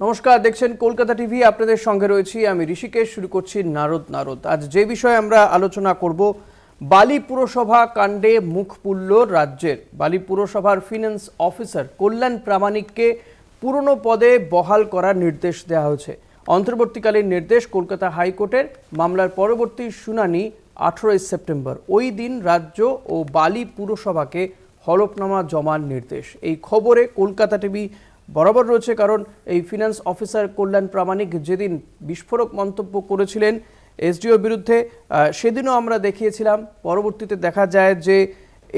নমস্কার, দেখছেন কলকাতা টিভি, আপনাদের সঙ্গে রয়েছি আমি ঋষিকেশ, শুরু করছি নারদ নারদ। আজ যে বিষয়ে আমরা আলোচনা করব, বালি পুরসভা কাণ্ডে মুখ পুরল রাজ্যের। বালি পুরসভার ফিনান্স অফিসার কল্যাণ প্রামাণিককে পুরনো পদে বহাল করার নির্দেশ দেওয়া হয়েছে। অন্তর্বর্তীকালীন নির্দেশ কলকাতা হাইকোর্টের, মামলার পরবর্তী শুনানি আঠেরোই সেপ্টেম্বর। ওই দিন রাজ্য ও বালি পুরসভাকে হলফনামা জমার নির্দেশ। এই খবরে কলকাতা টিভি বরাবর রয়েছে কারণ এই ফিনান্স অফিসার কল্যাণ প্রামাণিক যেদিন বিস্ফোরক মন্তব্য করেছিলেন এসডিওর বিরুদ্ধে সেদিনও আমরা দেখিয়েছিলাম। পরবর্তীতে দেখা যায় যে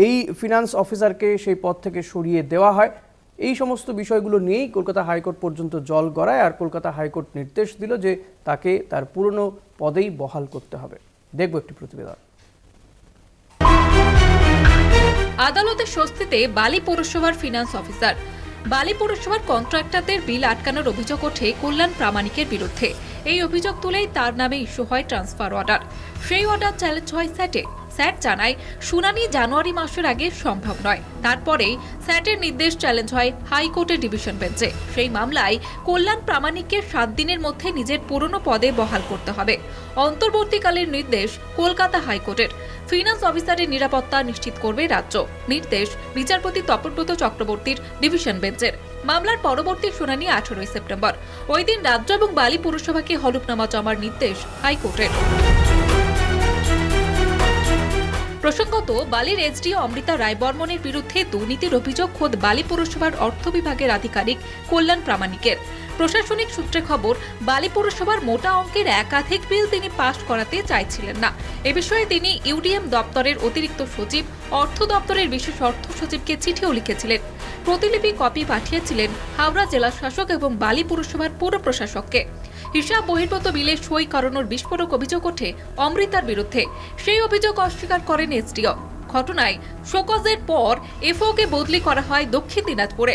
এই ফিনান্স অফিসারকে সেই পদ থেকে সরিয়ে দেওয়া হয়। এই সমস্ত বিষয়গুলো নিয়েই কলকাতা হাইকোর্ট পর্যন্ত জল গড়ায় আর কলকাতা হাইকোর্ট নির্দেশ দিল যে তাকে তার পুরনো পদেই বহাল করতে হবে। দেখব একটি প্রতিবেদন। আদালতে স্বস্তিতে বালি পৌরসভার ফিনান্স অফিসার বালি পুরসভার কন্ট্রাক্টরদের বিল আটকানোর অভিযোগ ওঠে কল্যাণ প্রামাণিকের বিরুদ্ধে। এই অভিযোগ তুলেই তার নামে ইস্যু হয় ট্রান্সফার অর্ডার। সেই অর্ডার চ্যালেঞ্জ হয় স্যাটে স্যাট জানায়, শুনানি জানুয়ারি মাসের আগে সম্ভব নয়। তারপরেই স্যাটের নির্দেশ চ্যালেঞ্জ হয় হাইকোর্টের ডিভিশন বেঞ্চে। সেই মামলায় কল্যাণ প্রামাণিককে সাত দিনের মধ্যে নিজের পুরনো পদে বহাল করতে হবে। অন্তর্বর্তীকালীন নির্দেশ কলকাতা হাইকোর্টের। ফিনান্স অফিসারের নিরাপত্তা নিশ্চিত করবে রাজ্য। নির্দেশ বিচারপতি তপব্রত চক্রবর্তীর ডিভিশন বেঞ্চের। মামলার পরবর্তী শুনানি আঠারোই সেপ্টেম্বর। ওই দিন রাজ্য এবং বালি পুরসভাকে হলফনামা জমার নির্দেশ হাইকোর্টের। প্রসঙ্গত, বালির এসডিও অমৃতা রায়বর্মনের বিরুদ্ধে দুর্নীতির অভিযোগ খোদ বালি পুরসভার অর্থ বিভাগের আধিকারিক কল্যাণ প্রামাণিকের। প্রশাসনিক সূত্রে খবর, বালি পুরসভার মোটা অঙ্কের একাধিক বিল তিনি পাশ করাতে চাইছিলেন না। এ বিষয়ে তিনি ইউডিএম দপ্তরের অতিরিক্ত সচিব, অর্থ দপ্তরের বিশেষ অর্থ সচিবকে চিঠিও লিখেছিলেন। প্রতিলিপি কপি পাঠিয়েছিলেন হাওড়া জেলা শাসক এবং বালি পুরসভার পুর প্রশাসককে। হিসাব বহির্ভূত বিলে সই করানোর বিস্ফোরক অভিযোগ ওঠে অমৃতার বিরুদ্ধে। সেই অভিযোগ অস্বীকার করেন এসডিও। ঘটনায় শোকজের পর এফওকে বদলি করা হয় দক্ষিণ দিনাজপুরে।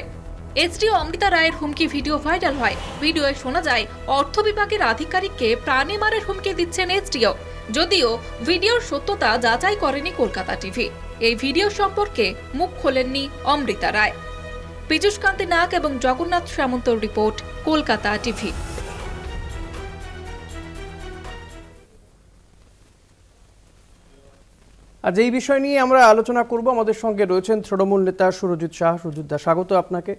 এসডিও অমৃতা রায়ের হুমকি ভিডিও ভাইরাল হয়। ভিডিওয়ে শোনা যায়, অর্থ বিভাগের আধিকারিককে প্রাণে মারের হুমকি দিচ্ছেন এসডিও। যদিও ভিডিওর সত্যতা যাচাই করেনি কলকাতা টিভি। এই ভিডিও সম্পর্কে মুখ খোলেননি অমৃতা রায়। পীযুষ কান্তি নাগ এবং জগন্নাথ সামন্তর রিপোর্ট, কলকাতা টিভি। আজ এই বিষয় নিয়ে আমরা আলোচনা করব আমাদের সঙ্গে রয়েছেন তৃণমূল নেতা সুরজিৎ শাহ। সুরজিৎ দা স্বাগত আপনাকে।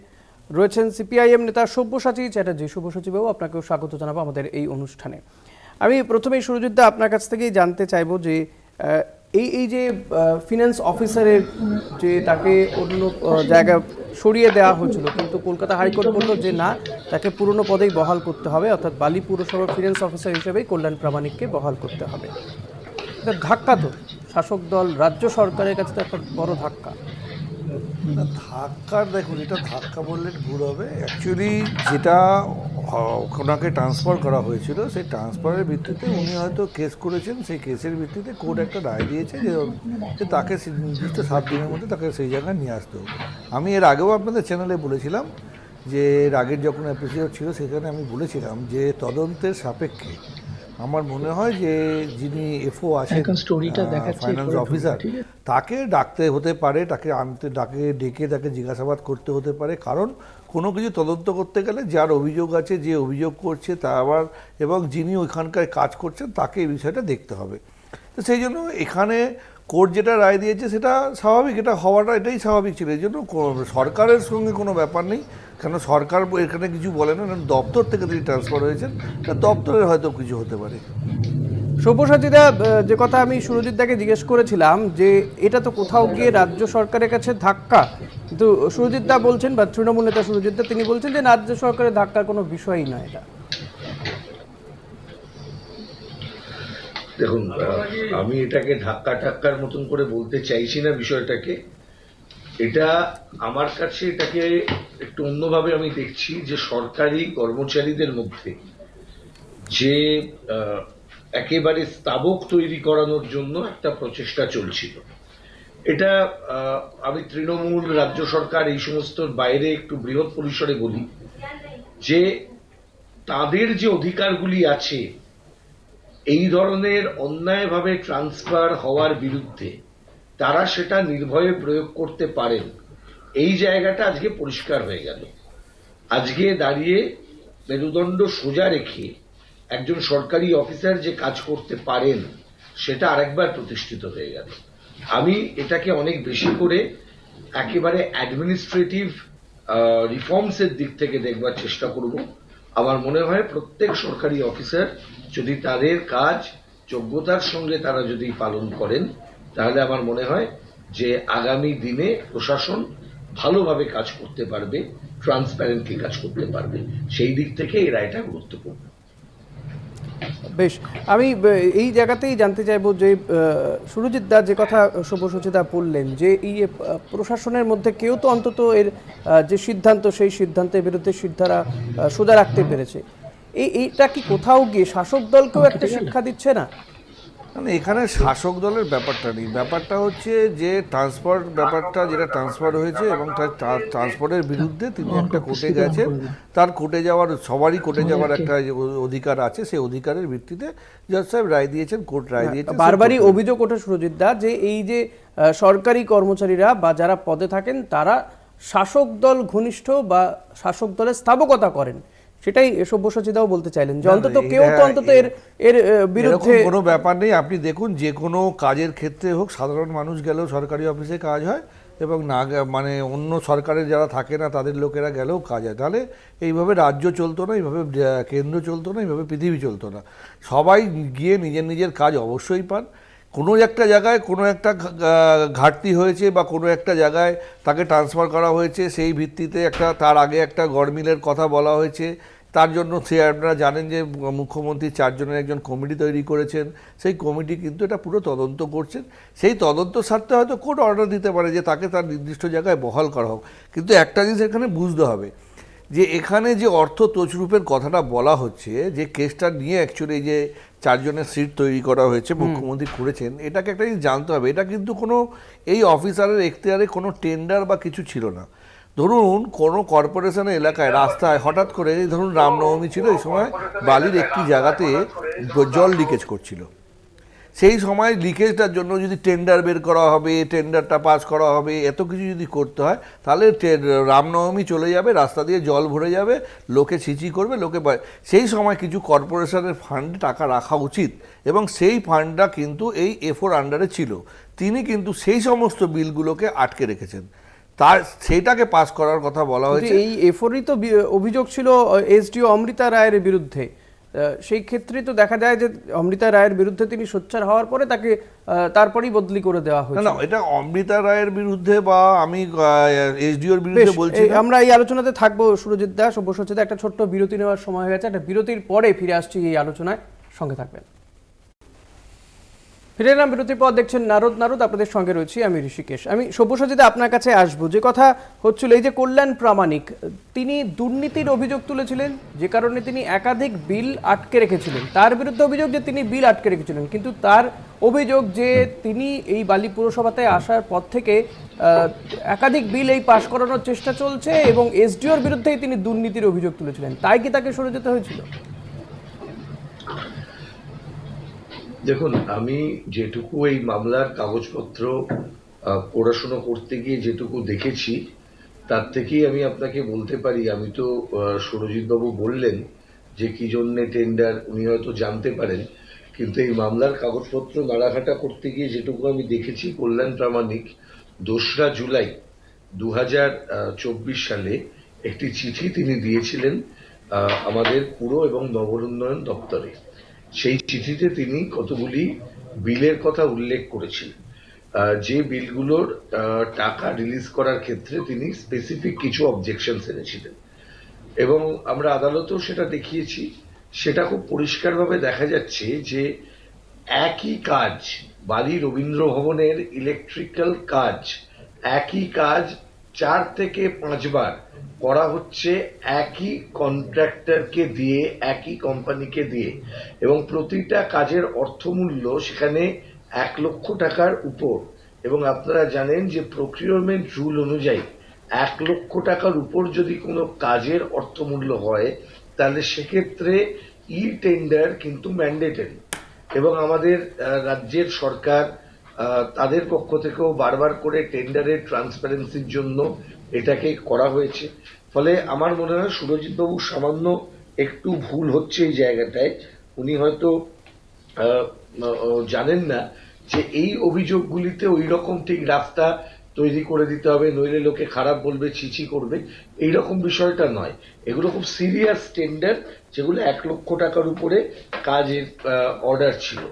রয়েছেন সিপিআইএম নেতা সব্যসাচী চ্যাটার্জি। সব্যসাচীবাবু আপনাকেও স্বাগত জানাব আমাদের এই অনুষ্ঠানে। আমি প্রথমেই সুরজিৎ দা আপনার কাছ থেকেই জানতে চাইব যে এই এই যে ফিনান্স অফিসারের যে তাকে অন্য আহ, জায়গায় সরিয়ে দেওয়া হয়েছিল কিন্তু কলকাতা হাইকোর্ট বলল যে না তাকে পুরনো পদেই বহাল করতে হবে অর্থাৎ বালি পুরসভার ফিনান্স অফিসার হিসেবেই কল্যাণ প্রামাণিককে বহাল করতে হবে। ধাক্কা তো। শাসক দল রাজ্য সরকারের কাছে তো একটা বড় ধাক্কা। না ধাক্কার দেখুন, এটা ধাক্কা বললে ভুল হবে। অ্যাকচুয়ালি যেটা ওনাকে ট্রান্সফার করা হয়েছিল, সেই ট্রান্সফারের ভিত্তিতে উনি হয়তো কেস করেছেন, সেই কেসের ভিত্তিতে কোর্ট একটা রায় দিয়েছে যে তাকে নির্দিষ্ট সাত দিনের মধ্যে তাকে সেই জায়গায় নিয়ে আসতে হবে। আমি এর আগেও আপনাদের চ্যানেলে বলেছিলাম যে, এর আগের যখন এপিসোড ছিল, সেখানে আমি বলেছিলাম যে, তদন্তের সাপেক্ষে আমার মনে হয় যে যিনি এফও আছেন স্টোরিটা দেখাচ্ছি, ফাইন্যান্স অফিসার তাকে ডাকতে হতে পারে তাকে আনতে ডাকে ডেকে তাকে জিজ্ঞাসাবাদ করতে হতে পারে। কারণ কোনো কিছু তদন্ত করতে গেলে যার অভিযোগ আছে যে অভিযোগ করছে তা আবার এবং যিনি ওইখানকার কাজ করছেন তাকে এই বিষয়টা দেখতে হবে। তো সেই জন্য এখানে কোর্ট যেটা রায় দিয়েছে সেটা স্বাভাবিক, এটা হওয়াটা, এটাই স্বাভাবিক ছিল। এই জন্য সরকারের সঙ্গে কোনো ব্যাপার নেই। কেন সরকার এখানে কিছু বলে না দপ্তর থেকে তিনি ট্রান্সফার হয়েছেন। তা দপ্তরের হয়তো কিছু হতে পারে। সব্যসাচীদা যে কথা আমি সুরজিৎ দাকে জিজ্ঞেস করেছিলাম যে এটা তো কোথাও গিয়ে রাজ্য সরকারের কাছে ধাক্কা। কিন্তু সুরজিৎ দা বলছেন বা তৃণমূল নেতা সুরজিৎ দা, তিনি বলছেন যে রাজ্য সরকারের ধাক্কার কোনো বিষয়ই নয় এটা। দেখুন আমি এটাকে ধাক্কা টাক্কার মতন করে বলতে চাইছি না বিষয়টাকে। এটা আমার কাছে এটাকে একটু অন্যভাবে আমি দেখছি যে সরকারি কর্মচারীদের মধ্যে যে একেবারে স্তাবক তৈরি করানোর জন্য একটা প্রচেষ্টা চলছিল। এটা আমি তৃণমূল, রাজ্য সরকার এই সমস্ত বাইরে একটু বৃহৎ পরিসরে বলি যে, তাদের যে অধিকারগুলি আছে এই ধরনের অন্যায়ভাবে ট্রান্সফার হওয়ার বিরুদ্ধে তারা সেটা নির্ভয়ে প্রয়োগ করতে পারেন। এই জায়গাটা আজকে পরিষ্কার হয়ে গেল। আজকে দাঁড়িয়ে মেরুদণ্ড সোজা রেখে একজন সরকারি অফিসার যে কাজ করতে পারেন, সেটা আরেকবার প্রতিষ্ঠিত হয়ে গেল। আমি এটাকে অনেক বেশি করে একেবারে অ্যাডমিনিস্ট্রেটিভ রিফর্মসের দিক থেকে দেখবার চেষ্টা করব। আমার মনে হয় প্রত্যেক সরকারি অফিসার যদি তাদের কাজ যোগ্যতার সঙ্গে তারা যদি পালন করেন, তাহলে আমার মনে হয় যে আগামী দিনে প্রশাসন ভালোভাবে কাজ করতে পারবে ট্রান্সপ্যারেন্টলি কাজ করতে পারবে। সেই দিক থেকে এই রায়টা গুরুত্বপূর্ণ। বেশ, আমি এই জায়গাতেই জানতে চাইব যে সুরজিৎ দা যে কথা শুভসচিতা বললেন, যে এই প্রশাসনের মধ্যে কেউ তো অন্তত এর যে সিদ্ধান্ত, সেই সিদ্ধান্তের বিরুদ্ধে সিদ্ধারা সোজা রাখতে পেরেছে। এই এইটা কি কোথাও গিয়ে শাসক দলকেও একটা শিক্ষা দিচ্ছে না? মানে এখানে শাসক দলের ব্যাপারটা নেই। ব্যাপারটা হচ্ছে যে ট্রান্সপোর্ট ব্যাপারটা যেটা ট্রান্সফার হয়েছে এবং তার ট্রান্সপোর্টের বিরুদ্ধে তিনি একটা কোর্টে গেছেন। তার কোর্টে যাওয়ার সবারই কোর্টে যাওয়ার একটা অধিকার আছে সেই অধিকারের ভিত্তিতে জজ সাহেব রায় দিয়েছেন কোর্ট রায় দিয়েছেন বারবারই অভিযোগ ওঠে সুরজিৎ দা যে এই যে সরকারি কর্মচারীরা বা যারা পদে থাকেন তারা শাসক দল ঘনিষ্ঠ বা শাসক দলের স্থাপকতা করেন। সেটাই সব্যসাচীদাও বলতে চাইলেন যে অন্তত কেউ তো অন্তত এর এর বিরুদ্ধে এরকম কোনো ব্যাপার নেই। আপনি দেখুন যে কোনো কাজের ক্ষেত্রে হোক সাধারণ মানুষ গেলেও সরকারি অফিসে কাজ হয় এবং না মানে অন্য সরকারের যারা থাকে না তাদের লোকেরা গেলেও কাজ হয়। তাহলে এইভাবে রাজ্য চলতো না এইভাবে কেন্দ্র চলতো না এইভাবে পৃথিবী চলতো না। সবাই গিয়ে নিজের নিজের কাজ অবশ্যই পান। কোনো একটা জায়গায় কোনো একটা ঘাটতি হয়েছে বা কোনো একটা জায়গায় তাকে ট্রান্সফার করা হয়েছে সেই ভিত্তিতে একটা তার আগে একটা গড়মিলের কথা বলা হয়েছে। তার জন্য সে আপনারা জানেন যে মুখ্যমন্ত্রী চারজনের একজন কমিটি তৈরি করেছেন। সেই কমিটি কিন্তু এটা পুরো তদন্ত করছেন। সেই তদন্ত স্বার্থে হয়তো কোর্ট অর্ডার দিতে পারে যে তাকে তার নির্দিষ্ট জায়গায় বহাল করা হোক। কিন্তু একটা জিনিস এখানে বুঝতে হবে যে এখানে যে অর্থ তছরূপের কথাটা বলা হচ্ছে যে কেসটা নিয়ে অ্যাকচুয়ালি যে চারজনের সিট তৈরি করা হয়েছে মুখ্যমন্ত্রী করেছেন এটাকে একটা জিনিস জানতে হবে। এটা কিন্তু কোনো এই অফিসারের এখতিয়ারে কোনো টেন্ডার বা কিছু ছিল না। ধরুন, কোনো কর্পোরেশনের এলাকায়, রাস্তায় হঠাৎ করে ধরুন রামনবমী ছিল, এই সময় বালির একটি জায়গাতে জল লিকেজ করছিল। সেই সময় লিকেজটার জন্য যদি টেন্ডার বের করা হবে টেন্ডারটা পাস করা হবে, এত কিছু যদি করতে হয়, তাহলে রামনবমী চলে যাবে, রাস্তা দিয়ে জল ভরে যাবে, লোকে ছিচি করবে, লোকে সেই সময় কিছু কর্পোরেশনের ফান্ডে টাকা রাখা উচিত, এবং সেই ফান্ডটা কিন্তু এই এফোর আন্ডারে ছিল। তিনি কিন্তু সেই সমস্ত বিলগুলোকে আটকে রেখেছেন। তার সেটাকে পাস করার কথা বলা হয়েছে। এই এফোরই তো অভিযোগ ছিল এসডিও অমৃতা রায়ের বিরুদ্ধে। সেই ক্ষেত্রে তো দেখা যায় যে অমৃতা রায়ের বিরুদ্ধে তিনি সোচ্চার হওয়ার পরে তাকে তারপরেই বদলি করে দেওয়া হয়েছে না এটা অমৃতা রায়ের বিরুদ্ধে বা আমি এসডিওর বিরুদ্ধে বলছি আমরা এই আলোচনাতে থাকব সুরজিৎ দাস সব্যসাচীদা একটা ছোট্ট বিরতি নেওয়ার সময় হয়ে গেছে। একটা বিরতির পরে ফিরে আসছি এই আলোচনায়। সঙ্গে থাকবেন। ফিরে এলাম বিরতির পর দেখছেন নারদ। নারদ, আপনাদের সঙ্গে রয়েছি, আমি ঋষিকেশ। আমি সব্যসাচীদা আপনার কাছে আসব। যে কথা হচ্ছিল এই যে কল্যাণ প্রামাণিক, তিনি দুর্নীতির অভিযোগ তুলেছিলেন, যে কারণে তিনি একাধিক বিল আটকে রেখেছিলেন। তার বিরুদ্ধে অভিযোগ যে তিনি বিল আটকে রেখেছিলেন, কিন্তু তার অভিযোগ যে তিনি এই বালি পুরসভাতে আসার পর থেকে একাধিক বিল এই পাশ করানোর চেষ্টা চলছে এবং এসডিওর বিরুদ্ধেই তিনি দুর্নীতির অভিযোগ তুলেছিলেন। তাই কি তাকে সরে যেতে হয়েছিল? দেখুন, আমি যেটুকু এই মামলার কাগজপত্র পড়াশুনো করতে গিয়ে যেটুকু দেখেছি, তার থেকেই আমি আপনাকে বলতে পারি, আমি তো সুরজিৎ বাবু বললেন যে কি জন্য টেন্ডার উনি হয়তো জানতে পারেন, কিন্তু এই মামলার কাগজপত্র নাড়াঘাটা করতে গিয়ে যেটুকু আমি দেখেছি, কল্যাণ প্রামাণিক, দোসরা জুলাই দু সালে একটি চিঠি তিনি দিয়েছিলেন আমাদের পুর এবং নগর উন্নয়ন দপ্তরে। সেই চিঠিতে তিনি কতগুলি বিলের কথা উল্লেখ করেছিলেন যে বিলগুলোর টাকা রিলিজ করার ক্ষেত্রে তিনি স্পেসিফিক কিছু অবজেকশন এনেছিলেন। এবং আমরা আদালতেও সেটা দেখিয়েছি। সেটা খুব পরিষ্কারভাবে দেখা যাচ্ছে যে একই কাজ, বালি রবীন্দ্র ভবনের ইলেকট্রিক্যাল কাজ, একই কাজ চার থেকে পাঁচবার করা হচ্ছে একই কন্ট্রাক্টরকে দিয়ে, একই কোম্পানিকে দিয়ে। এবং প্রতিটা কাজের অর্থমূল্য সেখানে এক লক্ষ টাকার উপর। এবং আপনারা জানেন যে প্রক্রিয়রমেন্ট রুল অনুযায়ী এক লক্ষ টাকার উপর যদি কোনো কাজের অর্থমূল্য হয়, তাহলে সেক্ষেত্রে ই টেন্ডার কিন্তু ম্যান্ডেটরি এবং আমাদের রাজ্যের সরকার তাদের পক্ষ থেকেও বারবার করে টেন্ডারের ট্রান্সপারেন্সির জন্য এটাকে করা হয়েছে। ফলে আমার মনে হয় সুরজিৎ বাবু সামান্য একটু ভুল হচ্ছে এই জায়গাটায়। উনি হয়তো জানেন না যে এই অভিযোগগুলিতে ওই রকম ঠিক রাস্তা তৈরি করে দিতে হবে, নইলে লোকে খারাপ বলবে, ছিছি করবে। এই রকম বিষয়টা নয়। এগুলো খুব সিরিয়াস টেন্ডার, যেগুলো এক লক্ষ টাকার উপরে কাজের অর্ডার ছিল।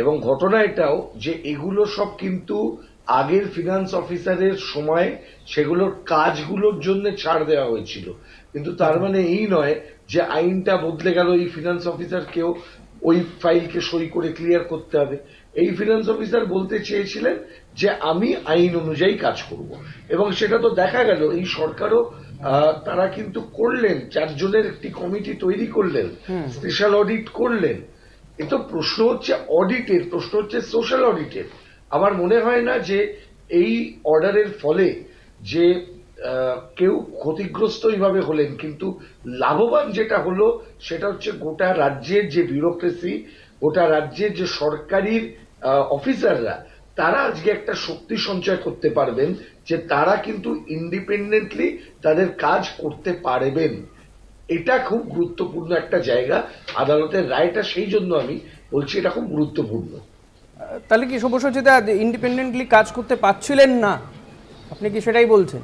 এবং ঘটনা এটাও যে এগুলো সব কিন্তু আগের ফিনান্স অফিসারের সময় সেগুলোর কাজগুলোর জন্য ছাড় দেওয়া হয়েছিল। কিন্তু তার মানে এই নয় যে আইনটা বদলে গেল এই ফিনান্স অফিসারকেও ওই ফাইলকে সই করে ক্লিয়ার করতে হবে। এই ফিনান্স অফিসার বলতে চেয়েছিলেন যে আমি আইন অনুযায়ী কাজ করব। এবং সেটা তো দেখা গেল এই সরকারও তারা কিন্তু করলেন চারজনের একটি কমিটি তৈরি করলেন স্পেশাল অডিট করলেন। এ তো প্রশ্ন হচ্ছে অডিটের প্রশ্ন হচ্ছে সোশ্যাল অডিটের আমার মনে হয় না যে এই অর্ডারের ফলে যে কেউ ক্ষতিগ্রস্ত এইভাবে হলেন, কিন্তু লাভবান যেটা হলো সেটা হচ্ছে গোটা রাজ্যের যে বিউরোক্রেসি গোটা রাজ্যের যে সরকারি অফিসাররা, তারা আজকে একটা শক্তি সঞ্চয় করতে পারবেন যে তারা কিন্তু ইন্ডিপেন্ডেন্টলি তাদের কাজ করতে পারবেন। এটা খুব গুরুত্বপূর্ণ একটা জায়গা, আদালতের রায়টা সেই জন্য আমি বলছি এটা খুব গুরুত্বপূর্ণ। তাহলে কি সব্যসাচীদা ইন্ডিপেন্ডেন্টলি কাজ করতে পারছিলেন না? আপনি কি সেটাই বলছেন?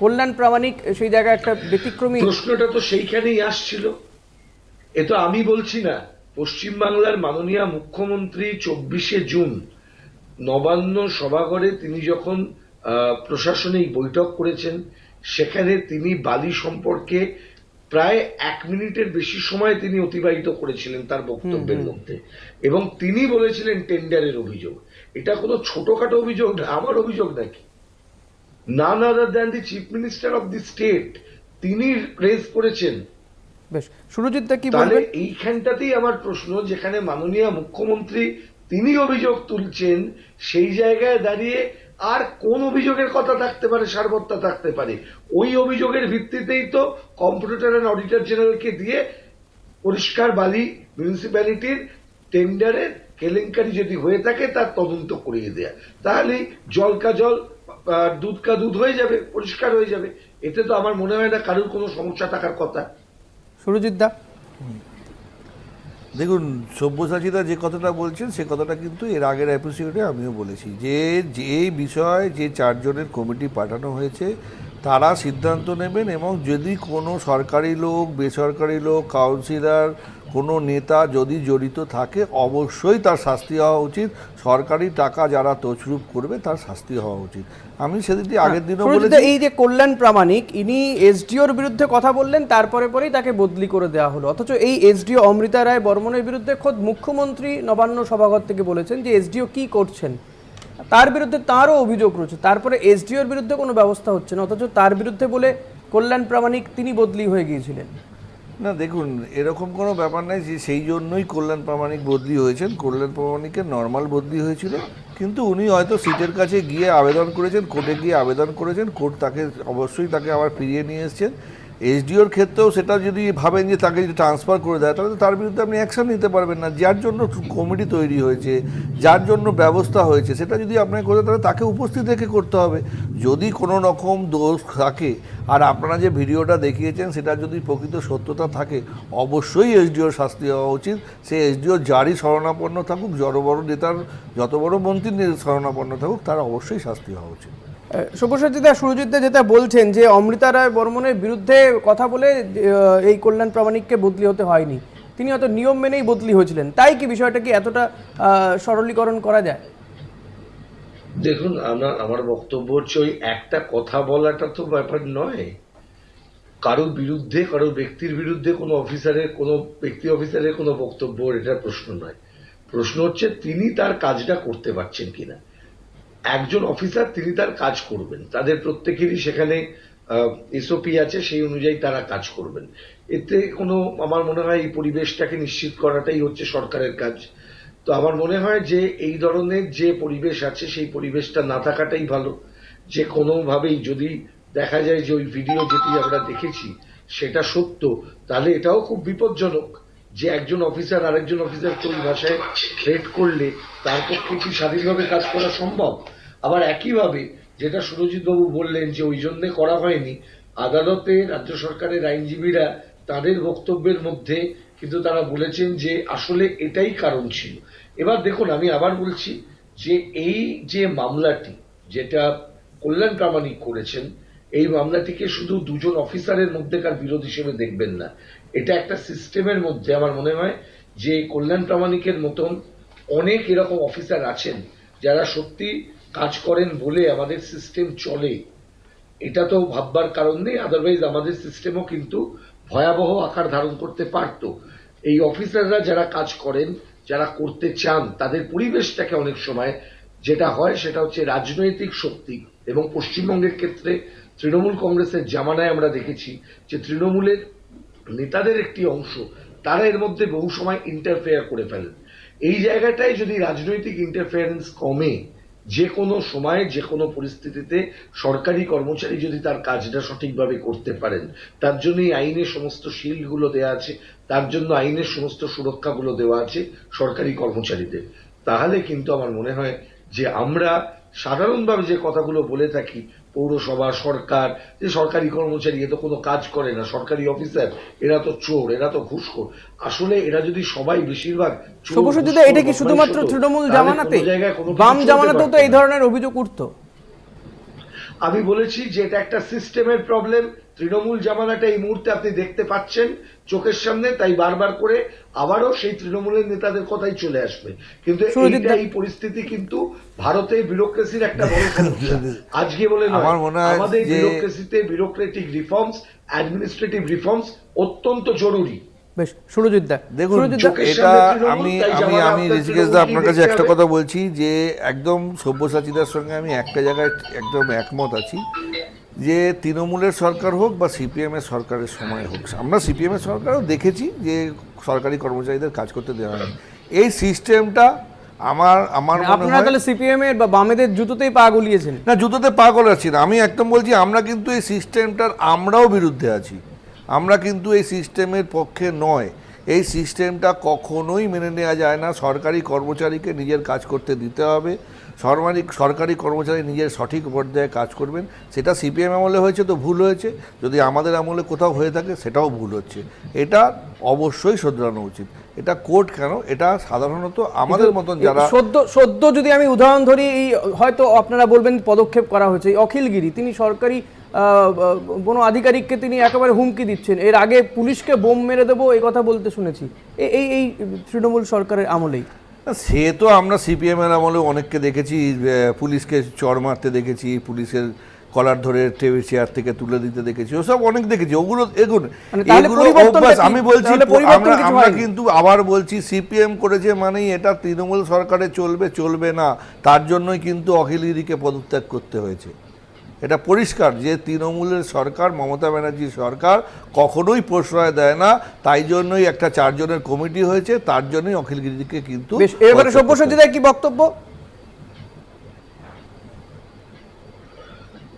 কল্যাণ প্রামাণিক সেই জায়গায় একটা ব্যতিক্রমী প্রশ্নটা তো সেইখানেই আসছিল। এ তো আমি বলছি না, পশ্চিমবাংলার মাননীয় মুখ্যমন্ত্রী চব্বিশে জুন নবান্ন সভাঘরে তিনি যখন প্রশাসনিক বৈঠক করেছেন, সেখানে তিনি বালি সম্পর্কে প্রায় এক মিনিটের বেশি সময় তিনি অতিবাহিত করেছিলেন তার বক্তব্যের মধ্যে। এবং তিনি বলেছিলেন টেন্ডারের অভিযোগ। এটা কোনো ছোটখাটো অভিযোগ না আমার অভিযোগ নাকি? None other than the chief minister of the state তিনি রেজ করেছেন। বেশ সুরজিৎ দা কি বলবেন? এইখানটাতেই আমার প্রশ্ন যেখানে মাননীয় মুখ্যমন্ত্রী তিনি অভিযোগ তুলছেন সেই জায়গায় দাঁড়িয়ে আর কোন অভিযোগের কথা থাকতে পারে সারবত্তা থাকতে পারে। ওই অভিযোগের ভিত্তিতেই তো কম্পিউটার অ্যান্ড অডিটর জেনারেলকে দিয়ে পরিষ্কার বালি মিউনিসিপ্যালিটির টেন্ডারের কেলেঙ্কারি যদি হয়ে থাকে তার তদন্ত করিয়ে দেয়া। তাহলে জল কা জল দুধ কা দুধ হয়ে যাবে পরিষ্কার হয়ে যাবে। এতে তো আমার মনে হয় না কারোর কোনো সমস্যা থাকার কথা। সুরজিৎ দা? দেখুন সব্যসাচীরা যে কথাটা বলছেন, সে কথাটা কিন্তু এর আগের এপিসোডে আমিও বলেছি। যে যে বিষয় যে চারজনের কমিটি পাঠানো হয়েছে, তারা সিদ্ধান্ত নেবেন এবং যদি কোনো সরকারি লোক, বেসরকারি লোক, কাউন্সিলর কোনো নেতা যদি জড়িত থাকে অবশ্যই তার শাস্তি হওয়া উচিত। সরকারি টাকা যারা তছরূপ করবে তার শাস্তি হওয়া উচিত। আমি সেদিনটি আগের দিনও বলেছি। এই যে কল্যাণ প্রামাণিক ইনি এসডিওর বিরুদ্ধে কথা বললেন তারপরে পরেই তাকে বদলি করে দেওয়া হলো। অথচ এই এসডিও অমৃতা রায় বর্মনের বিরুদ্ধে খোদ মুখ্যমন্ত্রী নবান্ন সভাঘর থেকে বলেছেন যে এসডিও কি করছেন। তার বিরুদ্ধে তারও অভিযোগ রয়েছে। তারপরে এসডিওর বিরুদ্ধে কোনো ব্যবস্থা হচ্ছে না অথচ তার বিরুদ্ধে বলে কল্যাণ প্রামাণিক তিনি বদলি হয়ে গিয়েছিলেন। না, দেখুন, এরকম কোনো ব্যাপার নাই যে সেই জন্যই কল্যাণ প্রামাণিক বদলি হয়েছেন। কল্যাণ প্রামাণিকের নর্মাল বদলি হয়েছিল, কিন্তু উনি হয়তো সিটের কাছে গিয়ে আবেদন করেছেন, কোর্টে গিয়ে আবেদন করেছেন, কোর্ট তাকে অবশ্যই তাকে আবার ফিরিয়ে নিয়ে এসছেন। এসডিওর ক্ষেত্রেও সেটা যদি ভাবেন যে তাকে যদি ট্রান্সফার করে দেয়, তাহলে তার বিরুদ্ধে আপনি অ্যাকশন নিতে পারবেন না। যার জন্য কমিটি তৈরি হয়েছে, যার জন্য ব্যবস্থা হয়েছে, সেটা যদি আপনাকে করতে তাহলে তাকে উপস্থিত রেখে করতে হবে। যদি কোনো রকম দোষ থাকে, আর আপনারা যে ভিডিওটা দেখিয়েছেন, সেটা যদি প্রকৃত সত্যতা থাকে, অবশ্যই এসডিওর শাস্তি হওয়া উচিত। সে এসডিও যারই শরণাপন্ন থাকুক, যত বড় নেতার, যত বড় মন্ত্রীর শরণাপন্ন থাকুক, তার অবশ্যই শাস্তি হওয়া উচিত। সব্যসাচীদা সুরজিৎ দা যেটা বলছেন যে অমৃতা রায় বর্মনের বিরুদ্ধে কথা বলে এই কল্যাণ প্রামাণিককে বদলি হতে হয়নি। তিনি হয়তো নিয়ম মেনেই বদলি হয়েছিলেন। তাই কি বিষয়টা কি এতটা সরলীকরণ করা যায়? দেখুন, আমার আমার বক্তব্য হচ্ছে ওই একটা কথা বলাটা তো ব্যাপার নয়। কারোর বিরুদ্ধে, কারোর ব্যক্তির বিরুদ্ধে কোনো অফিসারের, কোনো ব্যক্তি অফিসারের কোনো বক্তব্য, এটা প্রশ্ন নয়। প্রশ্ন হচ্ছে, তিনি তার কাজটা করতে পারছেন কিনা? একজন অফিসার তিনি তার কাজ করবেন। তাদের প্রত্যেকেরই সেখানে এসওপি আছে, সেই অনুযায়ী তারা কাজ করবেন। এতে কোনো, আমার মনে হয় এই পরিবেশটাকে নিশ্চিত করাটাই হচ্ছে সরকারের কাজ। তো আমার মনে হয় যে এই ধরনের যে পরিবেশ আছে, সেই পরিবেশটা না থাকাটাই ভালো। যে কোনোভাবেই যদি দেখা যায় যে ওই ভিডিও যেটি আমরা দেখেছি, সেটা সত্য, তাহলে এটাও খুব বিপজ্জনক। যে একজন অফিসার আরেকজন অফিসারকে ওই ভাষায় থ্রেট করলে তার পক্ষে কি স্বাধীনভাবে কাজ করা সম্ভব? আবার একইভাবে যেটা সুরজিৎ বাবু বললেন যে ওই জন্যে করা হয়নি, আদালতে রাজ্য সরকারের আইনজীবীরা তাদের বক্তব্যের মধ্যে কিন্তু তারা বলেছেন যে আসলে এটাই কারণ ছিল। এবার দেখুন, আমি আবার বলছি যে এই যে মামলাটি, যেটা কল্যাণ প্রামাণিক করেছেন, এই মামলাটিকে শুধু দুজন অফিসারের মধ্যেকার বিরোধ হিসেবে দেখবেন না। এটা একটা সিস্টেমের মধ্যে আমার মনে হয় যে কল্যাণ প্রামাণিকের মতন অনেক এরকম অফিসার আছেন যারা সত্যি কাজ করেন বলে আমাদের সিস্টেম চলে। এটা তো ভাববার কারণ নেই আদারওয়াইজ আমাদের সিস্টেমও কিন্তু ভয়াবহ আকার ধারণ করতে পারত। এই অফিসাররা যারা কাজ করেন, যারা করতে চান, তাদের পরিবেশটাকে অনেক সময় যেটা হয় সেটা হচ্ছে রাজনৈতিক শক্তি এবং পশ্চিমবঙ্গের ক্ষেত্রে তৃণমূল কংগ্রেসের জামানায় আমরা দেখেছি যে তৃণমূলের নেতাদের একটি অংশ, তারা এর মধ্যে বহু সময় ইন্টারফেয়ার করে ফেলেন। এই জায়গাটায় যদি রাজনৈতিক ইন্টারফেয়ারেন্স কমে, যে কোনো সময়, যে কোনো পরিস্থিতিতে সরকারি কর্মচারী যদি তার কাজটা সঠিকভাবে করতে পারেন, তার জন্য এই আইনের সমস্ত শিল্ডগুলো দেওয়া আছে, তার জন্য আইনের সমস্ত সুরক্ষাগুলো দেওয়া আছে সরকারি কর্মচারীদের। তাহলে কিন্তু আমার মনে হয় যে আমরা সাধারণভাবে যে কথাগুলো বলে থাকি পৌরসভা সরকার যে সরকারি কর্মচারী এ তো কোনো কাজ করে না সরকারি অফিসার এরা তো চোর এরা তো ঘুষখোর। আসলে এরা যদি সবাই বেশিরভাগ শুভসজ্জিত এটা কি শুধুমাত্র তৃণমূল জামানাতে? বাম জামানাতেও তো এই ধরনের অভিযোগ উঠতো। আমি বলেছি যে এটা একটা সিস্টেমের প্রবলেম তৃণমূল জামানাটা এই মুহূর্তে আপনি দেখতে পাচ্ছেন চোখের সামনে তাই বারবার করে আবারও সেই তৃণমূলের নেতাদের কথাই চলে আসবে। কিন্তু এইটা এই পরিস্থিতি কিন্তু ভারতের ব্যুরোক্রেসির একটা বড় সমস্যা। আজকে বলে নয় আমাদের যে- ব্যুরোক্রেসিতে ব্যুরোক্রেটিক রিফর্মস অ্যাডমিনিস্ট্রেটিভ রিফর্মস অত্যন্ত জরুরি। বেশ সুরজিৎ দা দেখুন সুরজিৎ দা চোখের এটা আমি আমি আমি ঋষিকেশ দা আপনার কাছে একটা কথা বলছি যে একদম সব্যসাচীদার সঙ্গে আমি একটা জায়গায় একদম একমত আছি। যে তৃণমূলের সরকার হোক বা সিপিএম এর সরকারের সময় হোক আমরা সিপিএম এর সরকারও দেখেছি যে সরকারি কর্মচারীদের কাজ করতে দেওয়া হয় এই সিস্টেমটা আমার আমার মনে আপনারা তাহলে সিপিএম এর বা বামেদের জুতোতেই পা গলিয়েছেন? না জুতোতে পা গলাচ্ছি না। আমি একদম বলছি আমরা কিন্তু এই সিস্টেমটার আমরাও বিরুদ্ধে আছি। আমরা কিন্তু এই সিস্টেমের পক্ষে নয়। এই সিস্টেমটা কখনোই মেনে নেওয়া যায় না। সরকারি কর্মচারীকে নিজের কাজ করতে দিতে হবে। সরকারি সরকারি কর্মচারী নিজের সঠিক পর্যায়ে কাজ করবেন সেটা সিপিএম আমলে হয়েছে তো ভুল হয়েছে। যদি আমাদের আমলে কোথাও হয়ে থাকে সেটাও ভুল হচ্ছে। এটা অবশ্যই শোধরানো উচিত। এটা কোর্ট কেন? এটা সাধারণত আমাদের মতন যারা সদ্য সদ্য যদি আমি উদাহরণ ধরি এই হয়তো আপনারা বলবেন পদক্ষেপ করা হয়েছে। এই অখিলগিরি তিনি সরকারি কোনো আধিকারিককে তিনি একেবারে হুমকি দিচ্ছেন। এর আগে পুলিশকে বোম মেরে দেবো এই কথা বলতে শুনেছি। এই এই তৃণমূল সরকারের আমলেই। সে তো আমরা সিপিএম এর আমলে অনেককে দেখেছি পুলিশকে চর মারতে দেখেছি পুলিশের কলার ধরে টেবিল চেয়ার থেকে তুলে দিতে দেখেছি ওসব অনেক দেখেছি ওগুলো এগুলো মানে এগুলো অভ্যাস আমি বলছি আমরা আমরা কিন্তু আবার বলছি সিপিএম করেছে মানেই এটা তৃণমূল সরকারে চলবে চলবে না তার জন্যই কিন্তু অখিলগিরিকে পদত্যাগ করতে হয়েছে। এটা পরিষ্কার যে তৃণমূলের সরকার মমতা ব্যানার্জির সরকার কখনোই প্রশ্রয় দেয় না তাই জন্যই একটা চারজনের কমিটি হয়েছে তার জন্যই অখিলগিরিকে কিন্তু এবারে সব্যসাচীদের কি বক্তব্য?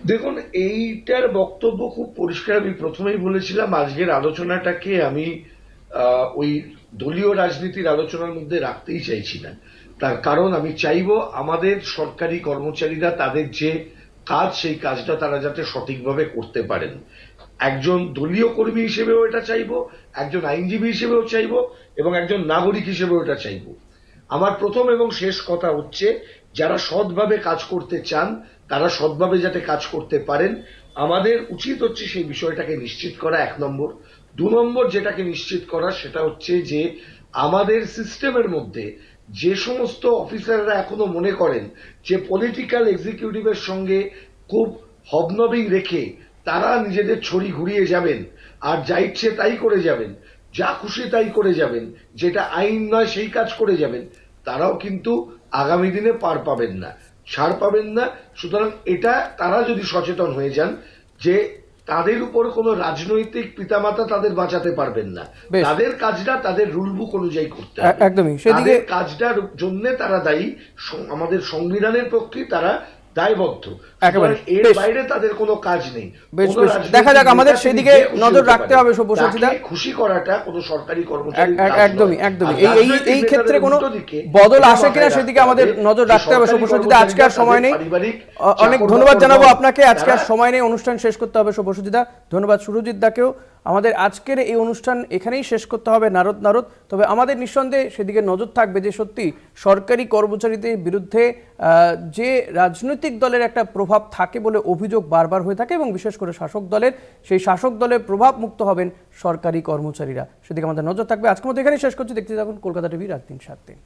দেখুন এইটার বক্তব্য খুব পরিষ্কার আমি প্রথমেই বলেছিলাম আজকের আলোচনাটাকে আমি আহ, ওই দলীয় রাজনীতির আলোচনার মধ্যে রাখতেই চাইছি না। তার কারণ আমি চাইব আমাদের সরকারি কর্মচারীরা তাদের যে কাজ, সেই কাজটা তারা যাতে সঠিকভাবে করতে পারেন। একজন দলীয় কর্মী হিসেবেও এটা চাইব, একজন আইনজীবী হিসেবেও চাইব, এবং একজন নাগরিক হিসেবেও এটা চাইব। আমার প্রথম এবং শেষ কথা হচ্ছে, যারা সৎভাবে কাজ করতে চান, তারা সৎভাবে যাতে কাজ করতে পারেন, আমাদের উচিত হচ্ছে সেই বিষয়টাকে নিশ্চিত করা, এক নম্বর। দু নম্বর যেটাকে নিশ্চিত করা, সেটা হচ্ছে যে, আমাদের সিস্টেমের মধ্যে যে সমস্ত অফিসাররা এখনও মনে করেন যে পলিটিক্যাল এক্সিকিউটিভের সঙ্গে খুব হবনবিং রেখে তারা নিজেদের ছড়ি ঘুরিয়ে যাবেন, আর যা ইচ্ছে তাই করে যাবেন, যা খুশি তাই করে যাবেন, যেটা আইন নয় সেই কাজ করে যাবেন, তারাও কিন্তু আগামী দিনে পার পাবেন না, ছাড় পাবেন না। সুতরাং এটা তারা যদি সচেতন হয়ে যান যে তাদের উপর কোনো রাজনৈতিক পিতামাতা তাদের বাঁচাতে পারবেন না। তাদের কাজটা তাদের রুল বুক অনুযায়ী করতে একদমই। সেদিকে- তাদের কাজটার জন্য তারা দায়ী আমাদের সংবিধানের পক্ষে তারা দায়বদ্ধ। একেবারে। এর। বাইরে তাদের কোনো কাজ নেই। দেখা যাক, আমাদের সেদিকে নজর রাখতে হবে, সব্যসাচীদা। খুশি করাটা কোনো সরকারি কর্মচারী এক- এক- একদমই একদমই। এই এই এই ক্ষেত্রে কোনো বদল আসে কিনা সেদিকে আমাদের নজর রাখতে হবে সব্যসাচীদা। আজকে আর সময় নেই। অনেক ধন্যবাদ জানাব আপনাকে। আজকে আর সময় নেই অনুষ্ঠান শেষ করতে হবে সব্যসাচীদা। ধন্যবাদ সুরজিৎ দাকেও। আমাদের আজকের এই অনুষ্ঠান এখানেই শেষ করতে হবে নারদ নারদ। তবে আমাদের নিঃসন্দেহে সেদিকে নজর থাকবে যে সত্যি সরকারি কর্মচারীদের বিরুদ্ধে যে রাজনৈতিক দলের একটা প্রভাব থাকে বলে অভিযোগ বারবার হয়ে থাকে এবং বিশেষ করে শাসক দলের সেই শাসক দলের প্রভাব মুক্ত হবেন সরকারি কর্মচারীরা। সেদিকে আমাদের নজর থাকবে। আজকের মতো এখানে শেষ করছি। দেখতে থাকুন কলকাতা টিভি রাত দিন সাত দিন